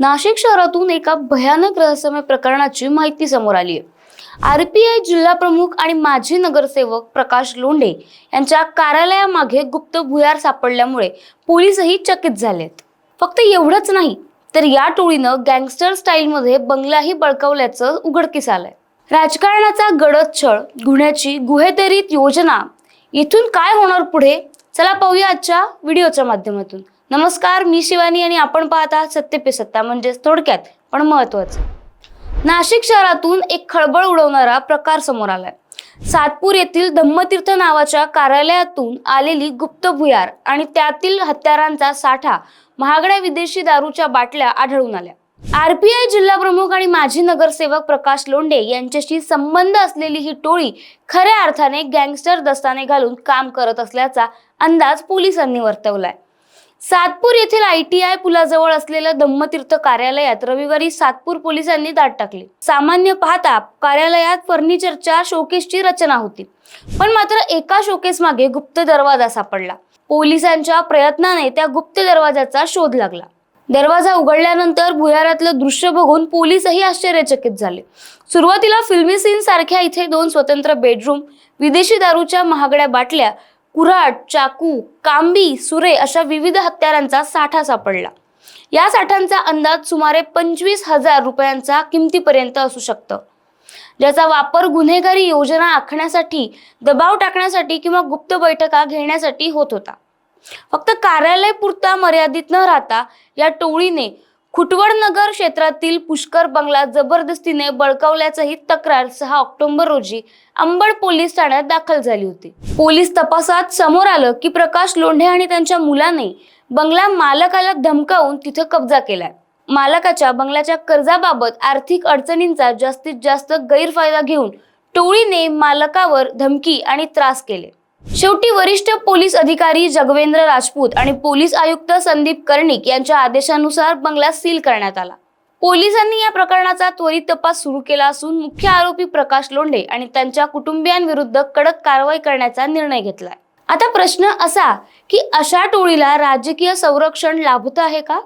नाशिक शहरातून एका भयानक रहस्यमय प्रकरणाची माहिती समोर आली आहे. आरपीआय जिल्हा प्रमुख आणि माजी नगरसेवक प्रकाश लोंढे यांच्या कार्यालयामागे गुप्त भुयार सापडल्यामुळे पोलीसही चकित झालेत. फक्त एवढंच नाही तर या टोळीनं गँगस्टर स्टाईलमध्ये बंगलाही बळकावल्याचं उघडकीस आलंय. राजकारणाचा गडद छळ गुन्ह्याची गुहेतेरीत योजना इथून काय होणार पुढे? चला पाहूया आजच्या व्हिडिओच्या माध्यमातून. नमस्कार मी शिवानी आणि आपण पाहता सत्य पे सत्ता म्हणजेच थोडक्यात पण महत्वाचं नाशिक शहरातून एक खळबळ उडवणारा प्रकार समोर आलाय. सातपूर येथील धम्मतीर्थ नावाच्या कार्यालयातून आलेली गुप्त भुयार आणि त्यातील हत्यारांचा साठा महागड्या विदेशी दारूच्या बाटल्या आढळून आल्या. आरपीआय जिल्हा प्रमुख आणि माजी नगरसेवक प्रकाश लोंढे यांच्याशी संबंध असलेली ही टोळी खऱ्या अर्थाने गँगस्टर दस्ताने घालून काम करत असल्याचा अंदाज पोलिसांनी वर्तवलाय. सातपूर येथील आय टी आय पुलाजवळ असलेलं धम्मतीर्थ कार्यालयात रविवारी सातपूर पोलिसांनी दाट टाकली. सामान्य पाहता कार्यालयात फर्निचरच्या शोकेसची रचना होती पण मात्र एका शोकेस मागे गुप्त दरवाजा सापडला. पोलिसांच्या प्रयत्नाने त्या गुप्त दरवाजाचा शोध लागला. दरवाजा उघडल्यानंतर भुयारातलं दृश्य बघून पोलीसही आश्चर्यचकित झाले. सुरुवातीला फिल्मी सीन सारख्या इथे दोन स्वतंत्र बेडरूम विदेशी दारूच्या महागड्या बाटल्या कुऱ्हाड चाकू कांबी सुरे अशा विविध हत्यारांचा साठा सापडला. या साठ्यांचा अंदाज सुमारे पंचवीस हजार रुपयांचा किमतीपर्यंत असू शकतं. ज्याचा वापर गुन्हेगारी योजना आखण्यासाठी दबाव टाकण्यासाठी किंवा गुप्त बैठका घेण्यासाठी होत होता. फक्त कार्यालय पुरता मर्यादित न राहता या टोळीने खुटवड नगर क्षेत्रातील पुष्कर बंगला जबरदस्तीने बळकावल्याचंही तक्रार सहा ऑक्टोबर रोजी अंबड पोलीस ठाण्यात दाखल झाली होती. पोलीस तपासात समोर आलं की प्रकाश लोंढे आणि त्यांच्या मुलाने बंगला मालकाला धमकावून तिथं कब्जा केलाय. मालकाच्या बंगल्याच्या कर्जाबाबत आर्थिक अडचणींचा जास्तीत जास्त गैरफायदा घेऊन टोळीने मालकावर धमकी आणि त्रास केले. शेवटी वरिष्ठ पोलीस अधिकारी जगवेंद्र राजपूत आणि पोलीस आयुक्त संदीप कर्णिक यांच्या आदेशानुसार बंगला सील करण्यात आला. पोलिसांनी या प्रकरणाचा त्वरित तपास सुरू केला असून मुख्य आरोपी प्रकाश लोंढे आणि त्यांच्या कुटुंबियांविरुद्ध कडक कारवाई करण्याचा निर्णय घेतलाय. आता प्रश्न असा की अशा टोळीला राजकीय संरक्षण लाभत आहे का?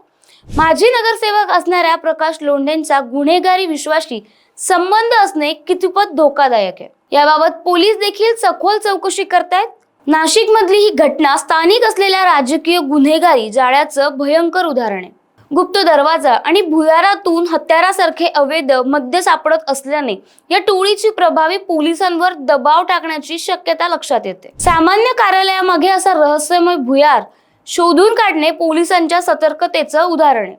माजी नगरसेवक असणाऱ्या प्रकाश लोंढेंचा गुन्हेगारी विश्वाशी संबंध असणे कितीपत धोकादायक आहे? याबाबत पोलीस देखील सखोल चौकशी करतायत. नाशिक मधली ही घटना स्थानिक असलेल्या राजकीय गुन्हेगारी जाळ्याचं भयंकर उदाहरण आहे. गुप्त दरवाजा आणि भुयारातून हत्यारासारखे अवैध मद्य सापडत असल्याने या टोळीची प्रभावी पोलिसांवर दबाव टाकण्याची शक्यता लक्षात येते. सामान्य कार्यालयामागे असा रहस्यमय भुयार शोधून काढणे पोलिसांच्या सतर्कतेचं उदाहरण आहे.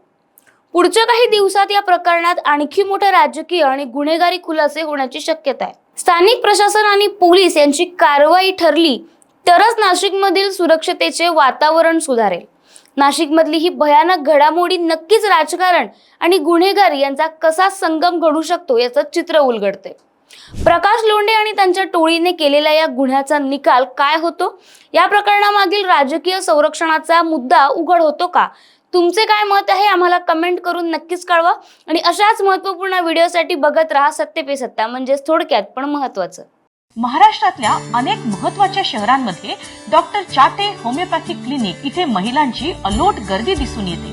पुढच्या काही दिवसात या प्रकरणात आणखी मोठे राजकीय आणि गुन्हेगारी खुलासे होण्याची शक्यता आहे. स्थानिक प्रशासन आणि पोलीस यांची कारवाई ठरली तरच नाशिकमधील सुरक्षतेचे वातावरण सुधारेल. नाशिकमधली ही भयानक घडामोडी नक्कीच राजकारण आणि गुन्हेगारी यांचा कसा संगम घडू शकतो याचं चित्र उलगडते प्रकाश लोंढे आणि त्यांच्या टोळीने केलेल्या या गुन्ह्याचा निकाल काय होतो? या प्रकरणामागील राजकीय संरक्षणाचा मुद्दा उघड होतो का? तुमचे काय मत आहे? आम्हाला कमेंट करून नक्कीच कळवा. आणि अशाच महत्त्वपूर्ण व्हिडिओसाठी बघत राहा सत्य पे सत्ता म्हणजेच थोडक्यात पण महत्त्वाचं. महाराष्ट्रातल्या अनेक महत्त्वाच्या शहरांमध्ये डॉक्टर चाटे होमिओपॅथिक क्लिनिक इथे महिलांची अलोट गर्दी दिसून येते.